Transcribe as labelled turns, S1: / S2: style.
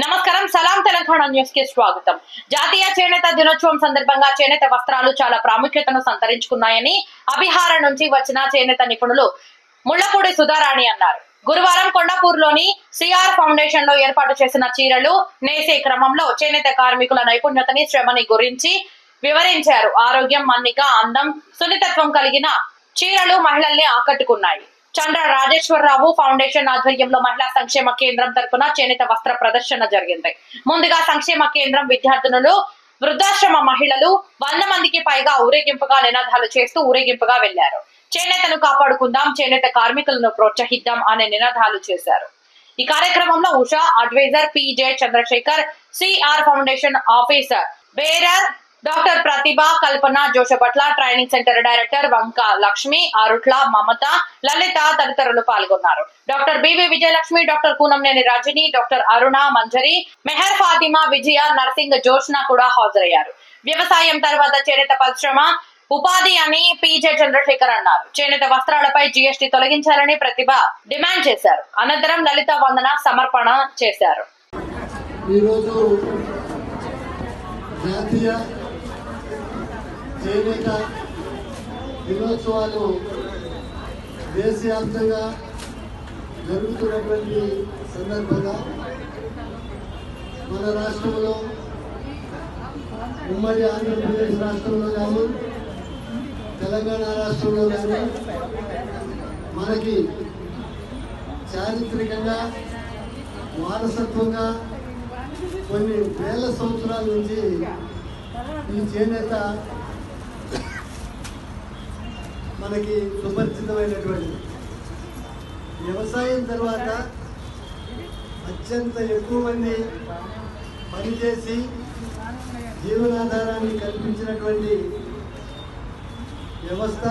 S1: నమస్కారం. సలాం తెలంగాణ న్యూస్కి స్వాగతం. జాతీయ చేనేత దినోత్సవం సందర్భంగా చేనేత వస్త్రాలు చాలా ప్రాముఖ్యతను సంతరించుకున్నాయని అభిహార నుంచి వచ్చిన చేనేత నిపుణులు ముళ్ళపూడి సుధారాణి అన్నారు. గురువారం కొండాపూర్లోని సిఆర్ ఫౌండేషన్లో ఏర్పాటు చేసిన చీరలు నేసే క్రమంలో చేనేత కార్మికుల నైపుణ్యతని శ్రమని గురించి వివరించారు. ఆరోగ్యం మన్నిక అందం సున్నితత్వం కలిగిన చీరలు మహిళల్ని ఆకట్టుకున్నాయి. చంద్ర రాజేశ్వరరావు ఫౌండేషన్ ఆధ్వర్యంలో మహిళా సంక్షేమ కేంద్రం తరఫున చేనేత వస్త్ర ప్రదర్శన జరిగింది. ముందుగా సంక్షేమ కేంద్రం విద్యార్థినులు వృద్ధాశ్రమ మహిళలు వంద మందికి పైగా ఊరేగింపుగా నినాదాలు చేస్తూ ఊరేగింపుగా వెళ్ళారు చేనేతను కాపాడుకుందాం చేనేత కార్మికులను ప్రోత్సహిద్దాం అనే నినాదాలు చేశారు. ఈ కార్యక్రమంలో Usha adviser PJ Chandrashekar CR foundation officer bearer doctor Pratibha Kalpana Joshapatla training centre director Vanka Lakshmi Arutla Mamata Lalitha తదితరులు పాల్గొన్నారు. Doctor BV Vijayalakshmi doctor Kunamneni Rajani doctor Aruna Manjari Meher Fatima Vijaya nursing Joshna కూడా హాజరయ్యారు. వ్యవసాయం తర్వాత చేనేత పరిశ్రమ ఉపాధి అని పీజే చంద్రశేఖర్ అన్నారు. చేనేత వస్త్రాలపై జీఎస్టీ తొలగించాలని ప్రతిభ డిమాండ్ చేశారు. అనంతరం లలిత వందన సమర్పణ చేశారు.
S2: ఈరోజు జాతీయ చేనేత దినోత్సవాలు దేశవ్యాప్తంగా జరుగుతున్నటువంటి సందర్భంగా మన రాష్ట్రంలో ఉమ్మడి ఆంధ్రప్రదేశ్ రాష్ట్రంలో కానీ తెలంగాణ రాష్ట్రంలో కానీ మనకి చారిత్రకంగా వారసత్వంగా కొన్ని వేల సంవత్సరాల నుంచి ఈ చేనేత మనకి సుపరిచితమైనటువంటి వ్యవసాయం తర్వాత అత్యంత ఎక్కువ మంది పనిచేసి జీవనాధారాన్ని కల్పించినటువంటి వ్యవస్థ